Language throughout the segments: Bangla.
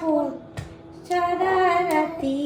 আপন সারা রাতি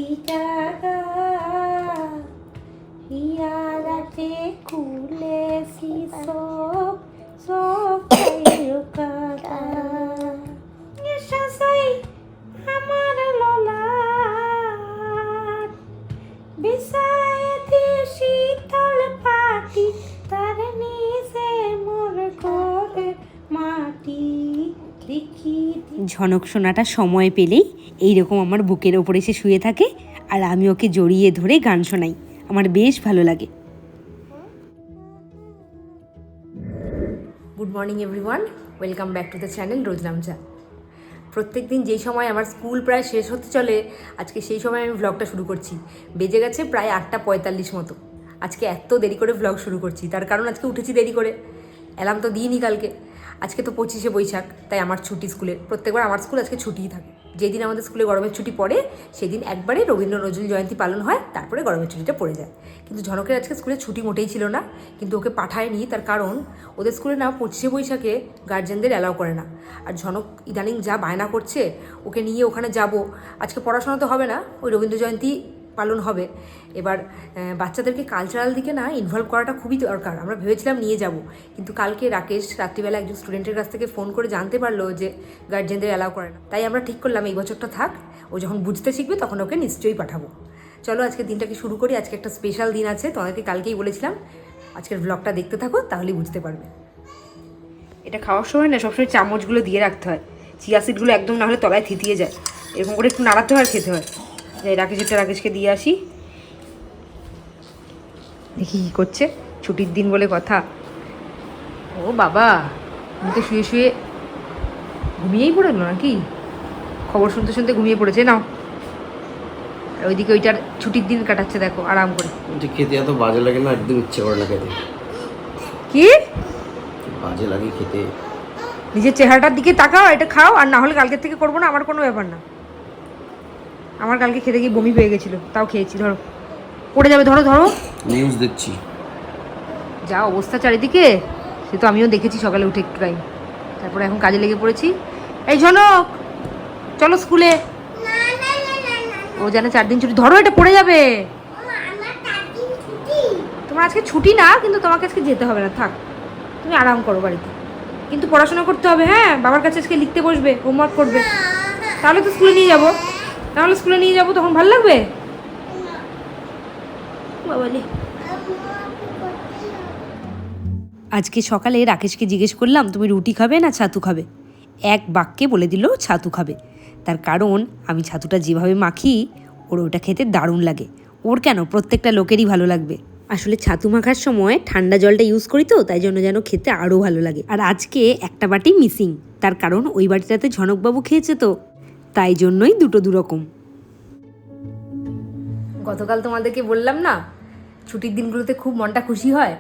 ঝনক সোনাটা সময় পেলেই এইরকম আমার বুকের ওপরে এসে শুয়ে থাকে আর আমি ওকে জড়িয়ে ধরে গান শোনাই। আমার বেশ ভালো লাগে। Good morning everyone welcome back to the channel Roznamcha প্রত্যেক দিন যেই সময় আমার স্কুল প্রায় শেষ হতে চলে, আজকে সেই সময় আমি ভ্লগটা শুরু করছি। বেজে গেছে প্রায় আটটা পঁয়তাল্লিশ মতো। আজকে এত দেরি করে ভ্লগ শুরু করছি, তার কারণ আজকে উঠেছি দেরি করে। অ্যালার্ম তো দিইনি কালকে। আজকে তো পঁচিশে বৈশাখ, তাই আমার ছুটি স্কুলে। প্রত্যেকবার আমার স্কুল আজকে ছুটিই থাকে। যেদিন আমাদের স্কুলে গরমের ছুটি পড়ে, সেদিন একবারে রবীন্দ্র নজরুল জয়ন্তী পালন হয়, তারপরে গরমের ছুটিটা পড়ে যায়। কিন্তু ঝনকের আজকে স্কুলে ছুটি মোটেই ছিল না, কিন্তু ওকে পাঠায়নি তার কারণ, ওদের স্কুলে না পঁচিশে বৈশাখে গার্জেনদের অ্যালাউ করে না। আর ঝনক ইদানিং যা বায়না করছে, ওকে নিয়ে ওখানে যাব। আজকে পড়াশোনা তো হবে না, ওই রবীন্দ্র জয়ন্তী পালন হবে। এবার বাচ্চাদেরকে কালচারাল দিকে না ইনভলভ করাটা খুবই দরকার। আমরা ভেবেছিলাম নিয়ে যাব। কিন্তু কালকে রাকেশ রাত্রিবেলা একজন স্টুডেন্টের কাছ থেকে ফোন করে জানতে পারল যে গার্জেনদের অ্যালাউ করে না। তাই আমরা ঠিক করলাম, এই বছরটা থাক, ও যখন বুঝতে শিখবে তখন ওকে নিশ্চয়ই পাঠাবো। চলো, আজকে দিনটাকে শুরু করি। আজকে একটা স্পেশাল দিন আছে, তোমাদেরকে কালকেই বলেছিলাম। আজকের ব্লগটা দেখতে থাকো তাহলেই বুঝতে পারবে। এটা খাওয়ার সময় না সবসময় চামচগুলো দিয়ে রাখতে হয়। চিয়া সিডগুলো একদম না হলে তলায় থিতিয়ে যায়। এরকম করে একটু নাড়াতে হয় খেতে হয়। যাই রাকেশেরটা রাকেশকে দিয়ে আসি। দেখি কী করছে। ছুটির দিন বলে কথা। ও বাবা আমি তো শুয়ে শুয়ে ঘুমিয়েই পড়ল নাকি? খবর শুনতে শুনতে ঘুমিয়ে পড়েছে নাও। আর ওইদিকে ওইটার ছুটির দিন কাটাচ্ছে দেখো আরাম করে। খেতে এত বাজে লাগে না একদম ইচ্ছে করে না খেতে। কি? বাজে লাগে খেতে। নিজের চেহারাটার দিকে তাকাও এটা খাও আর না হলে কালকের থেকে করব না আমার কোনো ব্যাপার না। আমার কালকে খেতে গিয়ে বমি পেয়ে গেছিল তাও খেয়েছি ধরো। পড়ে যাবে ধরো ধরো। নিউজ দেখছি। যা অবস্থা চারিদিকে সে তো আমিও দেখেছি সকালে উঠে একটু টাইম তারপরে এখন কাজে লেগে পড়েছি। এই ঝনক চলো স্কুলে। ও জানে চার দিন ছুটি ধরো এটা পড়ে যাবে। তোমার আজকে ছুটি না কিন্তু তোমাকে আজকে যেতে হবে না থাক। তুমি আরাম করো বাড়িতে। কিন্তু পড়াশোনা করতে হবে হ্যাঁ? বাবার কাছে আজকে লিখতে বসবে হোমওয়ার্ক করবে। তাহলে তো স্কুলে নিয়ে যাব। তাহলে স্কুলে নিয়ে যাব, তখন ভালো লাগবে? আজকে সকালে রাকেশকে জিজ্ঞেস করলাম, তুমি রুটি খাবে না ছাতু খাবে? এক বাক্যে বলে দিল, ছাতু খাবে। তার কারণ, আমি ছাতুটা যেভাবে মাখি, ওর ওটা খেতে দারুণ লাগে। ওর কেন? প্রত্যেকটা লোকেরই ভালো লাগবে। আসলে ছাতু মাখার সময় ঠান্ডা জলটা ইউজ করি তো, তাই জন্য যেন খেতে আরও ভালো লাগে। আর আজকে একটা বাটি মিসিং তার কারণ, ওই বাটিটাতে ঝনকবাবু খেয়েছে তো। তাই জন্যই দুটো দুরকম। গতকাল তোমাদেরকে বললাম না ছুটির দিনগুলোতে খুব মনটা খুশি হয়?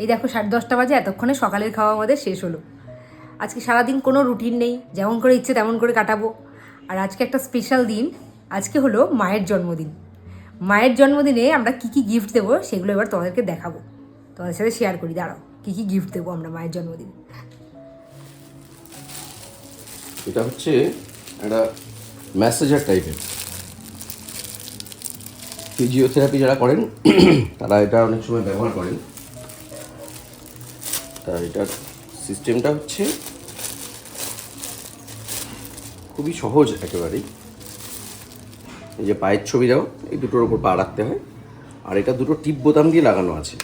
এই দেখো সাড়ে দশটা বাজে এতক্ষণে সকালের খাওয়া আমাদের শেষ হলো। আজকে সারাদিন কোনো রুটিন নেই যেমন করে ইচ্ছে তেমন করে কাটাবো। আর আজকে একটা স্পেশাল দিন আজকে হলো মায়ের জন্মদিন। মায়ের জন্মদিনে আমরা কি কি গিফট দেবো সেগুলো এবার তোমাদেরকে দেখাবো। তোমাদের সাথে শেয়ার করি দাঁড়াও কি কি গিফট দেবো আমরা মায়ের জন্মদিন? এটা হচ্ছে একটা ম্যাসেজার টাইপের ফিজিওথেরাপি যারা করেন, তারা এটা অনেক সময় ব্যবহার করেন। তা এটার সিস্টেমটা হচ্ছে খুবই সহজ একেবারেই। এই যে পায়ের ছবি দাও এই দুটোর ওপর পা রাখতে হয়। আর এটা দুটো টিপ বোতাম দিয়ে লাগানো আছে।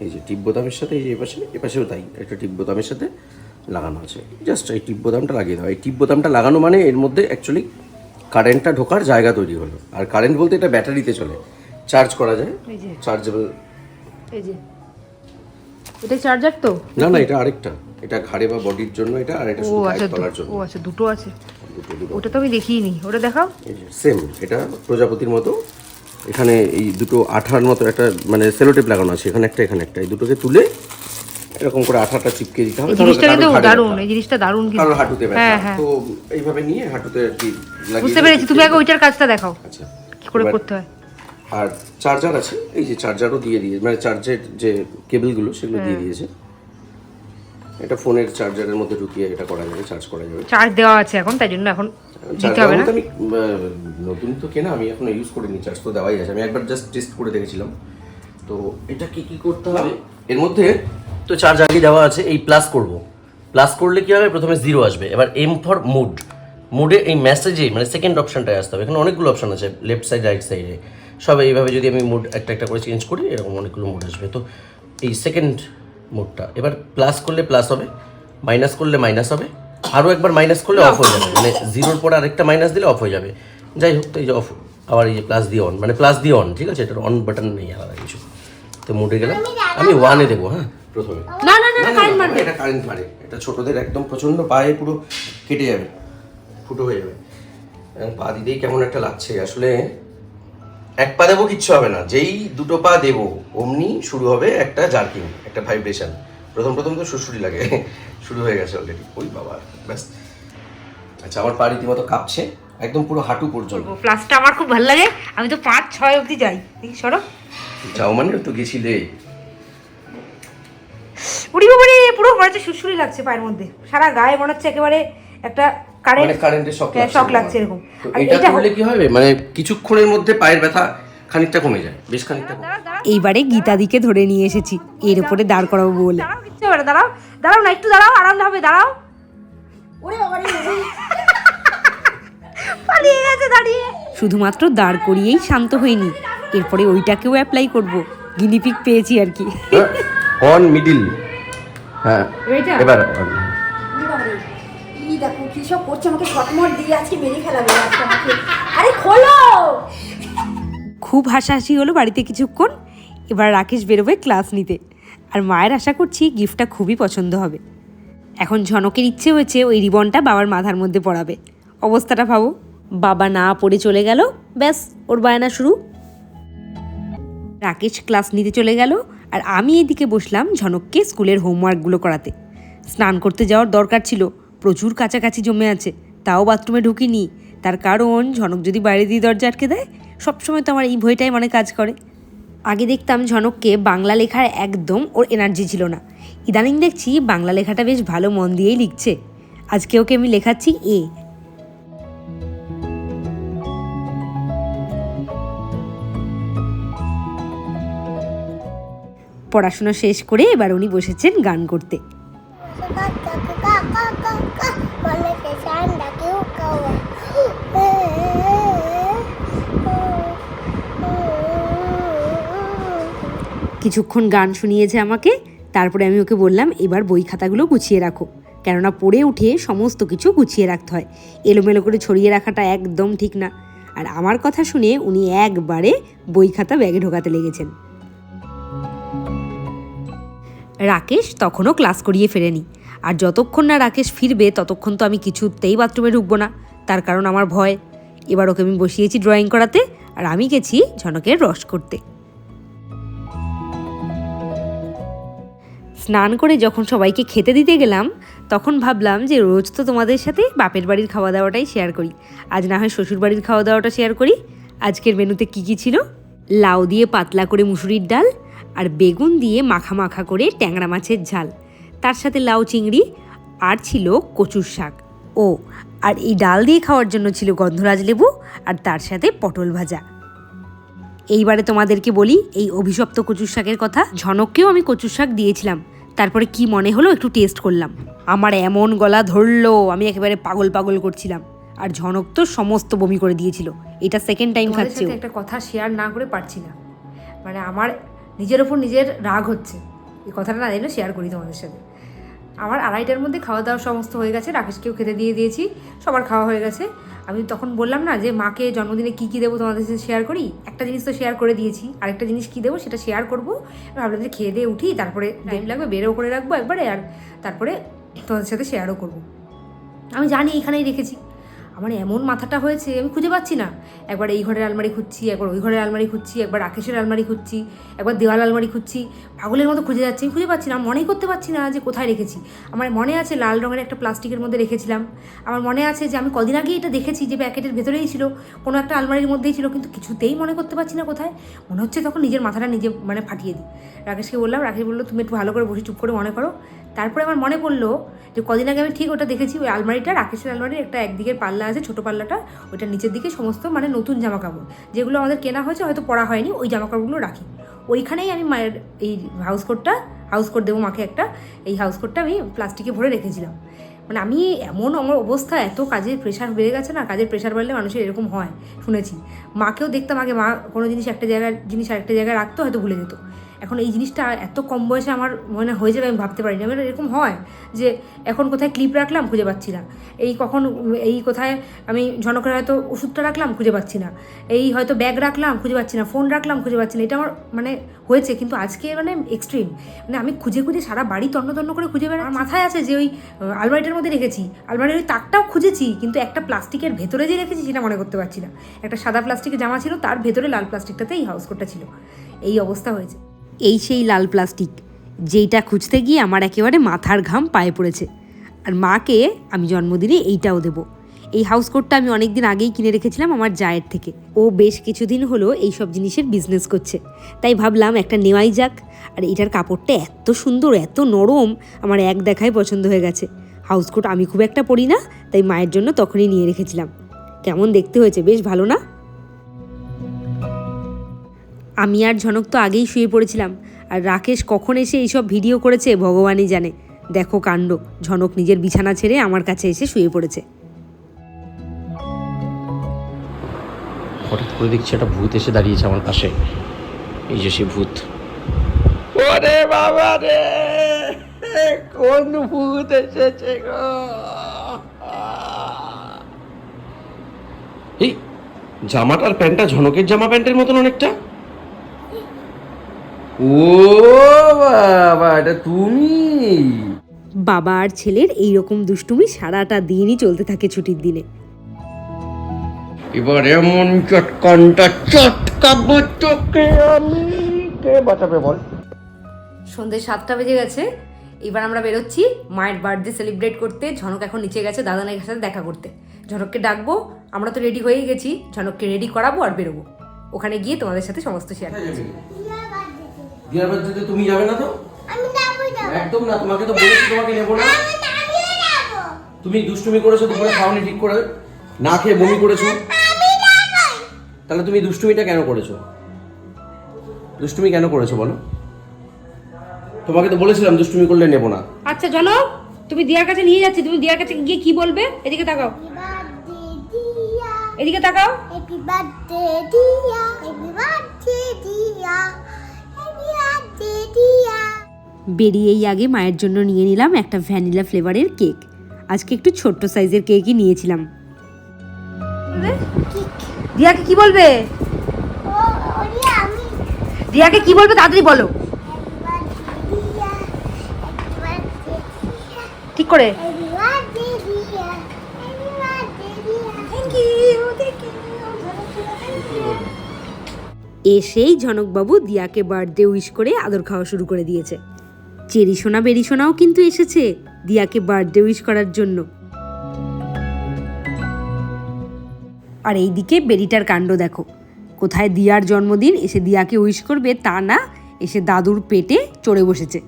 এই যে টিপ বোতামের সাথে এই যে এপাশে এপাশেও তাই, একটা টিপ বোতামের সাথে লাগানো আছে। জাস্ট এই টিপ বোতামটা লাগিয়ে দাও এই টিপ বোতামটা লাগানো মানে এর মধ্যে অ্যাকচুয়ালি কারেন্টটা ঢোকার জায়গা তৈরি হলো। আর কারেন্ট বলতে এটা ব্যাটারিতে চলে। চার্জ করা যায়। চার্জেবল এই যে। এটা চার্জার তো? না না এটা আরেকটা। এটা ঘাড়ে বা বডির জন্য এটা আর এটা শুধু আচ্ছা পায়ের তলার জন্য। ও আচ্ছা দুটো আছে। ওটা তো আমি দেখিনি ওটা দেখাও। সেম এটা প্রজাপতির মতো। এখানে এই দুটো আঠার মতো একটা মানে সেলোটেপ লাগানো আছে। এখানে একটা এখানে একটা। এই দুটোকে তুলে এরকম করে আঠাটা চিপকে দিতে হবে। এই জিনিসটা কিন্তু দারুণ এই জিনিসটা দারুণ কিন্তু। কারোর হাঁটুতে ব্যথা। হ্যাঁ, হ্যাঁ। তো এইভাবে নিয়ে হাঁটুতে আর কি বুঝতে পেরেছি। তুমি আগে ওইটার কাজটা দেখাও আচ্ছা। কি করে করতে হয়। আর চার্জার আছে এই যে চার্জারও দিয়ে দিয়ে মানে চার্জের যে কেবলগুলো সেগুলো দিয়ে হ্যাঁ। দিয়েছে। এটা ফোনের চার্জারের মধ্যে ঢুকিয়ে এটা করা যাবে চার্জ করা যাবে। চার্জ দেওয়া আছে এখন তাই জন্য এখন দিতে হবে না। আমি নতুন তো কেনা আমি এখন ইউজ করিনি চার্জ তো দেওয়াই আছে। আমি একবার জাস্ট টেস্ট করে দেখেছিলাম। তো এটা কি কি করতে হবে? এর মধ্যে তো চার্জ আগে দেওয়া আছে, এই প্লাস করব। প্লাস করলে কি হবে? প্রথমে জিরো আসবে। এবার এম ফর মুড মুডে এই মেসেজে মানে সেকেন্ড অপশনটায় আসতে হবে। এখানে অনেকগুলো অপশান আছে লেফট সাইড রাইট সাইডে সব এইভাবে যদি আমি মুড একটা একটা করে চেঞ্জ করি, এরকম অনেকগুলো মুড আসবে। তো এই সেকেন্ড মুডটা এবার প্লাস করলে প্লাস হবে মাইনাস করলে মাইনাস হবে। আরও একবার মাইনাস করলে অফ হয়ে যাবে। মানে জিরোর পর আরেকটা মাইনাস দিলে অফ হয়ে যাবে। যাই হোক, তো এই যে অফ আবার এই যে প্লাস দিয়ে অন মানে প্লাস দিয়ে অন ঠিক আছে? এটার অন বাটন নেই আলাদা কিছু। তো মুডে গেলাম। আমি ওয়ানে দেবো হ্যাঁ? প্রথমে। না না না কারেন্ট মারবে। এটা কারেন্ট মারে। এটা ছোটদের একদম প্রচণ্ড পায়ে পুরো কেটে যাবে ফুটো হয়ে যাবে। পা দিতেই কেমন একটা লাগছে। আসলে এক পা দেবো কিচ্ছু হবে না। যেই দুটো পা দেবো অমনি শুরু হবে একটা জার্কিং একটা ভাইব্রেশন। প্রথম প্রথম তো সুরসুরি লাগে। শুরু হয়ে গেছে অলরেডি ওই বাবা ব্যাস। আচ্ছা আমার পা রীতিমতো কাঁপছে। একদম পুরো হাঁটু পর্যন্ত। প্লাসটা আমার খুব ভালো লাগে। আমি তো পাঁচ ছয় অবধি যাই। দেখি সরো। যাও মানে তো গেছিলে মনে হচ্ছে সুরসুরি লাগছে পায়ের মধ্যে। সারা গায়ে মনে হচ্ছে একেবারে একটা কারেন্ট কারেন্টের শক হ্যাঁ, shock লাগছে। এরকম। এটা করলে কি হবে? মানে কিছুক্ষণের মধ্যে পায়ের ব্যথা খানিকটা কমে যায় বেশ খানিকটা কমে এইবারে গীতাদিকে ধরে নিয়ে এসেছি। এর উপরে দাঁড় করাবো বলে। দাঁড়াও কিচ্ছু হবে দাঁড়াও। দাঁড়াও না একটু দাঁড়াও আরাম হবে দাঁড়াও। ওরে বাবা পালিয়ে গেছে দাঁড়িয়ে। শুধুমাত্র দাঁড় করিয়েই শান্ত হইনি। এরপরে ওইটাকেও অ্যাপ্লাই করব। গিনিপিক পেয়েছি আর কি। অন মিডিল হ্যাঁ। এইটা? এবার on। ওরে বাবা রে কি দেখো কি সব করছে? আমাকে শটমট দিয়ে আজকে মেরে ফেলাবে আজকে আমাকে। আরে খোলো! খুব হাসাহাসি হলো বাড়িতে কিছুক্ষণ। এবার রাকেশ বেরোবে ক্লাস নিতে। আর মায়ের আশা করছি গিফটটা খুবই পছন্দ হবে। এখন ঝনকের ইচ্ছে হয়েছে ওই রিবনটা বাবার মাথার মধ্যে পড়াবে। অবস্থাটা ভাবো। বাবা না পড়ে চলে গেল ব্যাস ওর বায়না শুরু। রাকেশ ক্লাস নিতে চলে গেল আর আমি এদিকে বসলাম ঝনককে স্কুলের হোমওয়ার্কগুলো করাতে। স্নান করতে যাওয়ার দরকার ছিল, প্রচুর কাছাকাছি জমে আছে, তাও বাথরুমে ঢুকিনি। তার কারণ, ঝনক যদি বাইরে দিয়ে দরজা আটকে দেয়, সবসময় তো আমার এই ভয়টাই মনে কাজ করে। আগে দেখতাম ঝনককে বাংলা লেখার একদম ওর এনার্জি ছিল না। ইদানিং দেখছি বাংলা লেখাটা বেশ ভালো মন দিয়েই লিখছে। আজকে ওকে আমি লেখাচ্ছি এ পড়াশোনা শেষ করে এবার উনি বসেছেন গান করতে। কিছুক্ষণ গান শুনিয়েছে আমাকে, তারপরে আমি ওকে বললাম, এবার বই খাতাগুলো গুছিয়ে রাখো। কেননা পড়ে উঠে সমস্ত কিছু গুছিয়ে রাখতে হয়। এলোমেলো করে ছড়িয়ে রাখাটা একদম ঠিক না। আর আমার কথা শুনে উনি একবারে বই খাতা ব্যাগে ঢোকাতে লেগেছেন। রাকেশ তখনও ক্লাস করিয়ে ফেরেনি। আর যতক্ষণ না রাকেশ ফিরবে, ততক্ষণ তো আমি কিছুতেই বাথরুমে ঢুকবো না। তার কারণ আমার ভয়। এবার ওকে আমি বসিয়েছি ড্রয়িং করাতে, আর আমি গেছি ঝনকের রস করতে। স্নান করে যখন সবাইকে খেতে দিতে গেলাম, তখন ভাবলাম যে রোজ তো তোমাদের সাথে বাপের বাড়ির খাওয়া দাওয়াটাই শেয়ার করি। আজ না হয় শ্বশুর বাড়ির খাওয়া দাওয়াটা শেয়ার করি। আজকের মেনুতে কী কী ছিল? লাউ দিয়ে পাতলা করে মুসুরির ডাল আর বেগুন দিয়ে মাখা মাখা করে ট্যাংরা মাছের ঝাল। তার সাথে লাউ চিংড়ি আর ছিল কচুর শাক। ও আর এই ডাল দিয়ে খাওয়ার জন্য ছিল গন্ধরাজ লেবু আর তার সাথে পটল ভাজা। এইবারে তোমাদেরকে বলি এই অভিশপ্ত কচুর শাকের কথা। ঝনককেও আমি কচুর শাক দিয়েছিলাম। তারপরে কি মনে হলো একটু টেস্ট করলাম। আমার এমন গলা ধরলো আমি একেবারে পাগল পাগল করছিলাম। আর ঝনক তো সমস্ত বমি করে দিয়েছিল। এটা সেকেন্ড টাইম খাচ্ছে একটা কথা শেয়ার না করে পারছি না। মানে আমার নিজের ওপর নিজের রাগ হচ্ছে। এই কথাটা না জানি শেয়ার করি তোমাদের সাথে। আমার আড়াইটার মধ্যে খাওয়া দাওয়া সমস্ত হয়ে গেছে রাকেশকেও খেতে দিয়ে দিয়েছি সবার খাওয়া হয়ে গেছে। আমি তখন বললাম না যে মাকে জন্মদিনে কী কী দেবো তোমাদের সাথে শেয়ার করি? একটা জিনিস তো শেয়ার করে দিয়েছি আরেকটা জিনিস কী দেবো সেটা শেয়ার করব। ভাবলাম যে খেয়ে দিয়ে উঠি তারপরে টাইম লাগবে বেরও করে রাখব একবারে আর তারপরে তোমাদের সাথে শেয়ারও করব। আমি জানি এখানেই রেখেছি। আমার এমন মাথাটা হয়েছে, আমি খুঁজে পাচ্ছি না। একবার এই ঘরের আলমারি খুঁজছি, একবার ওই ঘরের আলমারি খুঁজছি, একবার রাকেশের আলমারি খুঁজছি, একবার দেওয়াল আলমারি খুঁজছি। পাগলের মতো খুঁজে যাচ্ছি, আমি খুঁজে পাচ্ছি না মনেই করতে পারছি না যে কোথায় রেখেছি। আমার মনে আছে লাল রঙের একটা প্লাস্টিকের মধ্যে রেখেছিলাম। আমার মনে আছে যে আমি কদিন আগেই এটা দেখেছি যে প্যাকেটের ভেতরেই ছিল, কোনো একটা আলমারির মধ্যেই ছিল, কিন্তু কিছুতেই মনে করতে পারছি না কোথায়। মনে হচ্ছে তখন নিজের মাথাটা নিজে মানে ফাটিয়ে দিই। রাকেশকে বললাম, রাকেশ বলল, তুমি একটু ভালো করে বসে চুপ করে মনে করো। তারপরে আমার মনে পড়ল যে কদিন আগে আমি ঠিক ওটা দেখেছি, ওই আলমারিটা, রাকেশের আলমারির একটা একদিকের পাল্লা আছে, ছোটো পাল্লাটা ওইটার নিচের দিকে সমস্ত মানে নতুন জামা কাপড় যেগুলো আমাদের কেনা হয়েছে, হয়তো পরা হয়নি, ওই জামা কাপড়গুলো রাখি। ওইখানেই আমি মায়ের এই হাউস কোটটা হাউস কোট দেবো মাকে একটা, এই হাউস কোটটা আমি প্লাস্টিকে ভরে রেখেছিলাম। মানে আমি এমন আমার অবস্থা, এত কাজের প্রেশার বেড়ে গেছে না, কাজের প্রেশার বাড়লে মানুষের এরকম হয়, শুনেছি। মাকেও দেখতাম আগে, মা কোনো জিনিস একটা জায়গায়, জিনিস আরেকটা জায়গায় রাখতো, হয়তো ভুলে যেত। এখন এই জিনিসটা এত কম বয়সে আমার মনে হয়ে যাবে, আমি ভাবতে পারিনি। আমার এরকম হয় যে এখন কোথায় ক্লিপ রাখলাম, খুঁজে পাচ্ছি না। এই কখন, এই কোথায় আমি ঝনকের হয়তো ওষুধটা রাখলাম, খুঁজে পাচ্ছি না। এই হয়তো ব্যাগ রাখলাম, খুঁজে পাচ্ছি না। ফোন রাখলাম, খুঁজে পাচ্ছি না। এটা আমার মানে হয়েছে, কিন্তু আজকে মানে এক্সট্রিম মানে আমি খুঁজে খুঁজে সারা বাড়ি তন্ন তন্ন করে খুঁজে বেড়া মাথায় আছে যে ওই আলমারিটার মধ্যে রেখেছি। আলমারির ওই তাকটাও খুঁজেছি, কিন্তু একটা প্লাস্টিকের ভেতরে যে রেখেছি সেটা মনে করতে পারছি না। একটা সাদা প্লাস্টিকের জামা ছিল, তার ভেতরে লাল প্লাস্টিকটাতে এই হাউস কোটটা ছিল। এই অবস্থা হয়েছে। এই সেই লাল প্লাস্টিক, যেইটা খুঁজতে গিয়ে আমার একেবারে মাথার ঘাম পায়ে পড়েছে। আর মাকে আমি জন্মদিনে এইটাও দেব। এই হাউস কোটটা আমি অনেক দিন আগেই কিনে রেখেছিলাম আমার জায়ের থেকে। ও বেশ কিছুদিন হলো এই সব জিনিসের বিজনেস করছে। তাই ভাবলাম একটা নেওয়াই যাক। আর এটার কাপড়টা এত সুন্দর, এত নরম, আমার এক দেখায় পছন্দ হয়ে গেছে। হাউস কোট আমি খুব একটা পরি না, তাই মায়ের জন্য তখনই নিয়ে রেখেছিলাম। কেমন দেখতে হয়েছে, বেশ ভালো না? আমি আর ঝনক তো আগেই শুয়ে পড়েছিলাম। আর রাকেশ কখন এসে এইসব ভিডিও করেছে ভগবানই জানে। দেখো কাণ্ড, ঝনক নিজের বিছানা ছেড়ে আমার কাছে এসে শুয়ে পড়েছে। হঠাৎ করে দেখছি একটা ভূত এসে দাঁড়িয়েছে আমার পাশে। এই যে সে ভূত। ওরে বাবা রে! কোন ভূত এসেছে গো? এই, জামাটার প্যান্টটা ঝনকের জামা প্যান্টের মতন অনেকটা? ও বাবা এটা তুমি? বাবা আর ছেলের এই রকম দুষ্টুমি সারাটা দিনই চলতে থাকে ছুটির দিনে। এবার এমন চটকানটা চটকাবো তোকে আমি। কে বাঁচাবে বল? সন্ধ্যে সাতটা বেজে গেছে এবার আমরা বেরোচ্ছি মায়ের বার্থডে সেলিব্রেট করতে। ঝনক এখন নিচে গেছে দাদানের সাথে দেখা করতে। ঝনককে ডাকবো আমরা তো রেডি হয়েই গেছি ঝনককে রেডি করাবো আর বেরোবো। ওখানে গিয়ে তোমাদের সাথে সমস্ত শেয়ার করছি। দিয়ার বার্থডেতে তুমি যাবে না তো? আমি যাব যাব। একদম না তোমাকে তো বলেছি তোমাকে নেব না। আমি যাব। তুমি দুষ্টুমি করেছ দুপুরে খাওয়ানি ঠিক করে। না খেয়ে বমি করেছ। আমি যাব। তাহলে তুমি দুষ্টুমিটা কেন করেছ? দুষ্টুমি কেন করেছ বলো? তোমাকে তো বলেছিলাম দুষ্টুমি করলে নেব না। আচ্ছা জনক তুমি দিয়ার কাছে নিয়ে যাচ্ছি তুমি দিয়ার কাছে গিয়ে কি বলবে? এদিকে তাকাও। এদিকে তাকাও। Happy birthday Diya happy birthday Diya বেরিয়েই আগে মায়ের জন্য নিয়ে নিলাম একটা ভ্যানিলা ফ্লেভারের কেক। আজকে একটু ছোট্ট সাইজের কেকই নিয়েছিলাম। দিয়াকে কি বলবে? দিয়াকে কি বলবে তাড়াতাড়ি বলো। ঠিক করে। এসেই ঝনকবাবু দিয়াকে বার্থডে উইশ করে আদর খাওয়া শুরু করে দিয়েছে। চেরি সোনা বেরি সোনাও কিন্তু এসেছে দিয়াকে বার্থডে উইশ করার জন্য। আর এইদিকে বেরিটার কাণ্ড দেখো। কোথায় দিয়ার জন্মদিন, এসে দিয়াকে উইশ করবে তা না, এসে দাদুর পেটে চড়ে বসেছে।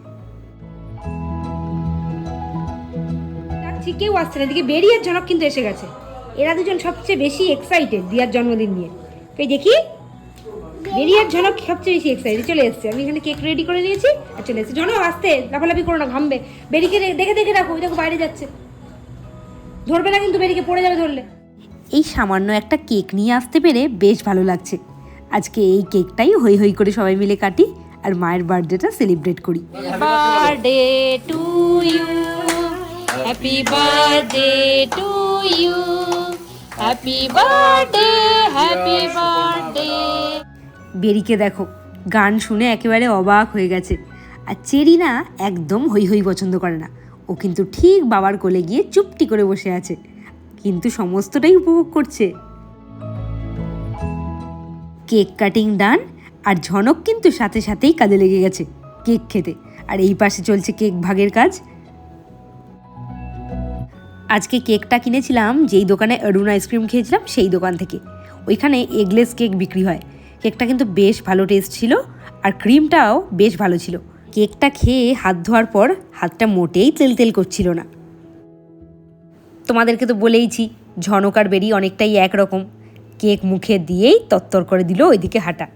কেউ আসছে না, এদিকে বেরিয়ে ঝনক কিন্তু এসে গেছে। এরা দুজন সবচেয়ে বেশি এক্সাইটেড দিয়ার জন্মদিন নিয়ে। কই দেখি? বেরিয়ার ঝনক সবচেয়ে বেশি এক্সাইটেড চলে এসছে আমি এখানে কেক রেডি করে নিয়েছি আর চলে এসেছি ঝনক আসতে লাফালাফি করো না ঘামবে বেরিকে দেখে দেখে রাখো দেখো বাইরে যাচ্ছে ধরবে না কিন্তু বেরিকে পড়ে যাবে ধরলে এই সামান্য একটা কেক নিয়ে আসতে পেরে বেশ ভালো লাগছে আজকে এই কেকটাই হই হই করে সবাই মিলে কাটি আর মায়ের বার্থডেটা সেলিব্রেট করি birthday to you. Happy birthday to you. Happy birthday, happy birthday. বেরিকে দেখো। গান শুনে একেবারে অবাক হয়ে গেছে। আর চেরি না একদম হই হই পছন্দ করে না। ও কিন্তু ঠিক বাবার কোলে গিয়ে চুপটি করে বসে আছে। কিন্তু সমস্তটাই উপভোগ করছে। কেক কাটিং ডান, আর ঝনক কিন্তু সাথে সাথেই কাজে লেগে গেছে কেক খেতে। আর এই পাশে চলছে কেক ভাগের কাজ। আজকে কেকটা কিনেছিলাম, যেই দোকানে অরুণ আইসক্রিম খেয়েছিলাম, সেই দোকান থেকে। ওইখানে এগলেস কেক বিক্রি হয়। কেকটা কিন্তু বেশ ভালো টেস্ট ছিল আর ক্রিমটাও বেশ ভালো ছিল। কেকটা খেয়ে হাত ধোয়ার পর হাতটা মোটেই তেল তেল করছিল না। তোমাদেরকে তো বলেইছি ঝনকার বেরি অনেকটাই একরকম। কেক মুখে দিয়েই তত্তর করে দিল ওইদিকে হাঁটা।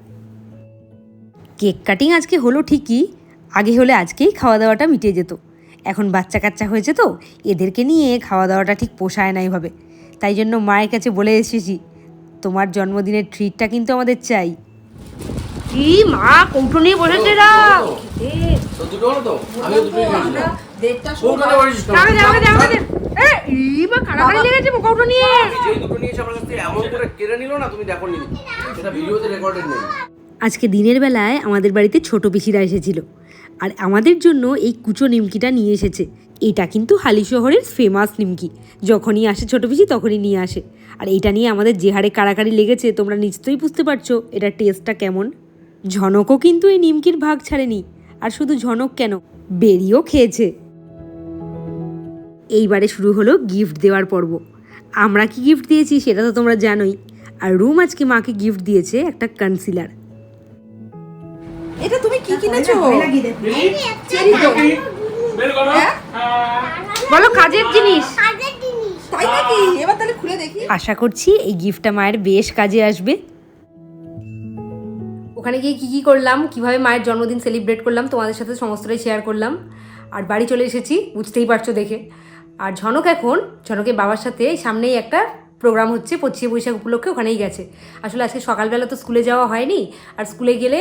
কেক কাটিং আজকে হলো ঠিকই, আগে হলে আজকেই খাওয়া দাওয়াটা মিটে যেত। এখন বাচ্চা কাচ্চা হয়েছে তো, এদেরকে নিয়ে খাওয়া দাওয়াটা ঠিক পোষায় নাই ভাবে। তাই জন্য মায়ের কাছে বলে এসেছি তোমার জন্মদিনের ট্রিটটা কিন্তু আমাদের চাই কি মা কৌটো নিয়ে বসেছে না আজকে দিনের বেলায় আমাদের বাড়িতে ছোট পিসিরা এসেছিল আর আমাদের জন্য এই কুচো নিমকিটা নিয়ে এসেছে এটা কিন্তু হালি শহরের ফেমাস নিমকি। যখনই আসে ছোট পিসি তখনই নিয়ে আসে। আর এটা নিয়ে আমাদের যে হারে কাড়াকাড়ি লেগেছে তোমরা নিশ্চয়ই বুঝতে পারছ এটা টেস্টটা কেমন। ঝনকও কিন্তু এই নিমকির ভাগ ছাড়েনি। আর শুধু ঝনক কেন? বেরিও খেয়েছে। এইবারে শুরু হলো গিফট দেওয়ার পর্ব। আমরা কি গিফট দিয়েছি সেটা তো তোমরা জানোই। আর রুম আজকে মাকে গিফট দিয়েছে একটা কনসিলার এটা তুমি কি কিনেছো? চেরি তো? বলো কাজের জিনিস। তাই নাকি? এবার তাহলে খুলে দেখি। আশা করছি এই গিফটটা মায়ের বেশ কাজে আসবে। ওখানে গিয়ে কী কী করলাম কীভাবে মায়ের জন্মদিন সেলিব্রেট করলাম তোমাদের সাথে সমস্তটাই শেয়ার করলাম। আর বাড়ি চলে এসেছি বুঝতেই পারছ দেখে। আর ঝনক এখন ঝনকের বাবার সাথে সামনেই একটা প্রোগ্রাম হচ্ছে পঁচিশে বৈশাখ উপলক্ষে ওখানেই গেছে। আসলে আজকে সকালবেলা তো স্কুলে যাওয়া হয়নি, আর স্কুলে গেলে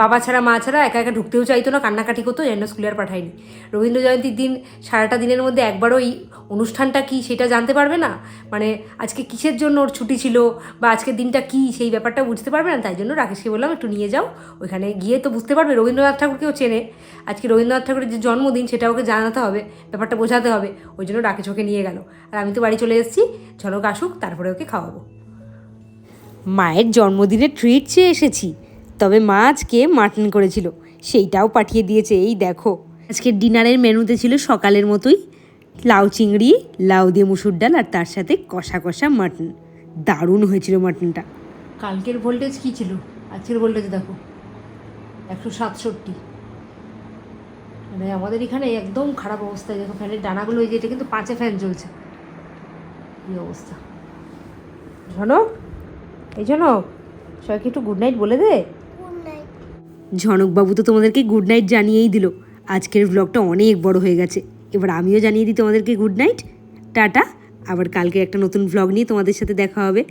বাবা ছাড়া, মা ছাড়া একা একা ঢুকতেও চাইতো না, কান্নাকাটি করতো জন্য স্কুলে আর পাঠায়নি। রবীন্দ্র জয়ন্তীর দিন, সারাটা দিনের মধ্যে একবারও এই অনুষ্ঠানটা কি সেটা জানতে পারবে না? মানে আজকে কিসের জন্য ওর ছুটি ছিল, বা আজকের দিনটা কি সেই ব্যাপারটা বুঝতে পারবে না, তাই জন্য রাকেশকে বললাম, একটু নিয়ে যাও, ওইখানে গিয়ে তো বুঝতে পারবে, রবীন্দ্রনাথ ঠাকুরকেও চেনে। আজকে রবীন্দ্রনাথ ঠাকুরের যে জন্মদিন, সেটা ওকে জানাতে হবে, ব্যাপারটা বোঝাতে হবে, ওই জন্য রাকেশ ওকে নিয়ে গেল। আর আমি তো বাড়ি চলে এসেছি ঝনক আসুক তারপরে ওকে খাওয়াবো। মায়ের জন্মদিনে ট্রিট চেয়ে এসেছি, তবে মা আজকে মাটন করেছিল, সেইটাও পাঠিয়ে দিয়েছে, এই দেখো। আজকে ডিনারের মেনুতে ছিল সকালের মতোই লাউ চিংড়ি, লাউ দিয়ে মুসুর ডাল, আর তার সাথে কষা কষা মাটন। দারুণ হয়েছিল মাটনটা। কালকের ভোল্টেজ কী ছিল? আজকের ভোল্টেজ দেখো, একশো সাতষট্টি। মানে আমাদের এখানে একদম খারাপ অবস্থা দেখো ফ্যানের ডানাগুলো এই যে, এটা কিন্তু পাঁচে ফ্যান চলছে এই অবস্থা? ঝনক এই ঝনক সবাইকে একটু গুড নাইট বলে দে। ঝনকবাবু তো তোমাদেরকে গুড নাইট জানিয়েই দিল। আজকের ব্লগটা অনেক বড় হয়ে গেছে। এবার আমিও জানিয়ে দিই তোমাদেরকে গুড নাইট টাটা। আবার কালকে একটা নতুন ব্লগ নিয়ে তোমাদের সাথে দেখা হবে।